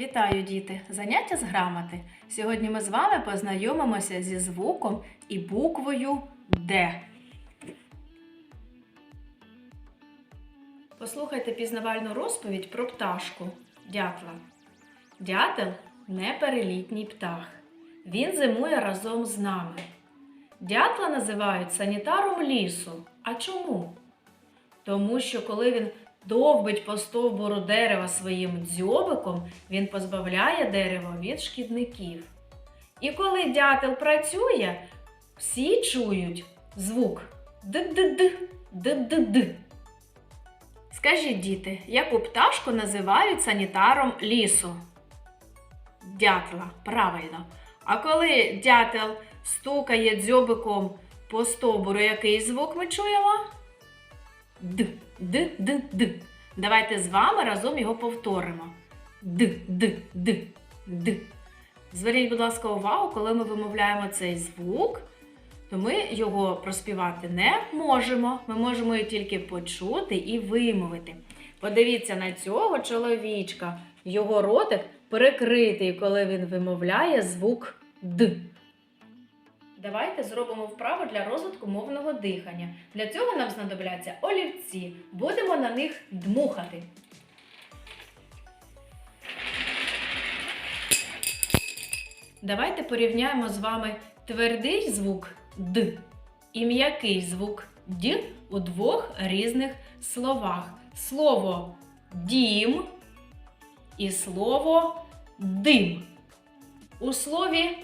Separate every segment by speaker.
Speaker 1: Вітаю, діти! Заняття з грамоти. Сьогодні ми з вами познайомимося зі звуком і буквою Д. Послухайте пізнавальну розповідь про пташку дятла. Дятел неперелітній птах. Він зимує разом з нами. Дятла називають санітаром лісу. А чому? Тому що коли він довбить по стовбуру дерева своїм дзьобиком, він позбавляє дерево від шкідників. І коли дятел працює, всі чують звук д-д-д, д-д-д. Скажіть, діти, яку пташку називають санітаром лісу? Дятла, правильно. А коли дятел стукає дзьобиком по стовбуру, який звук ми чуємо? Д, д, д, д. Давайте з вами разом його повторимо. Д, д, д, д. Зверніть, будь ласка, увагу, коли ми вимовляємо цей звук, то ми його проспівати не можемо. Ми можемо її тільки почути і вимовити. Подивіться на цього чоловічка. Його ротик перекритий, коли він вимовляє звук Д. Давайте зробимо вправу для розвитку мовного дихання. Для цього нам знадобляться олівці. Будемо на них дмухати. Давайте порівняємо з вами твердий звук Д і м'який звук Д у двох різних словах. Слово дім і слово дим. У слові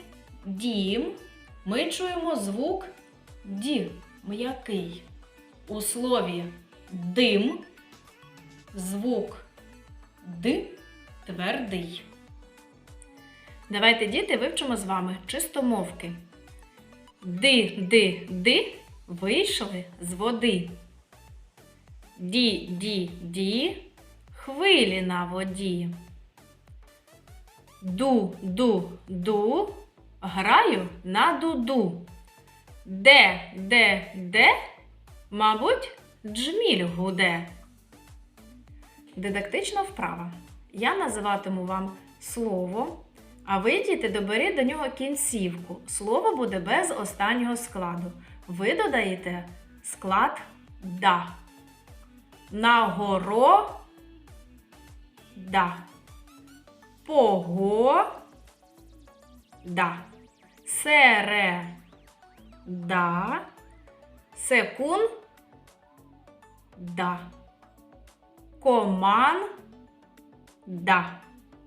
Speaker 1: дім ми чуємо звук ді м'який. У слові дим звук д твердий. Давайте, діти, вивчимо з вами чистомовки. Ди, ди, ди вийшли з води. Ді, ді, ді хвилі на воді. Ду, ду, ду граю на дуду. Де, де, де, мабуть, джміль гуде. Дидактична вправа. Я називатиму вам слово, а ви, діти, доберіть до нього кінцівку. Слово буде без останнього складу. Ви додаєте склад да. Нагоро да. Пого да. Сере да. Секун да. Коман да.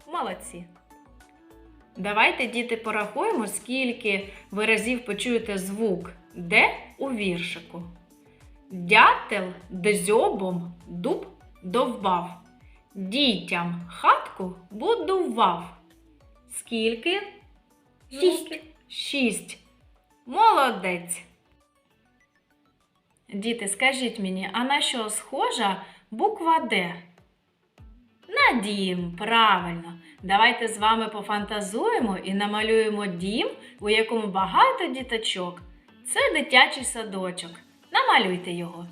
Speaker 1: Молодці. Давайте, діти, порахуємо, скільки ви разів почуєте звук де у віршику. Дятел дзьобом дуб довбав. Дітям хатку будував. Скільки?
Speaker 2: Шість.
Speaker 1: Шість. Молодець. Діти, скажіть мені, а на що схожа буква Д? На дім, правильно. Давайте з вами пофантазуємо і намалюємо дім, у якому багато діточок. Це дитячий садочок. Намалюйте його.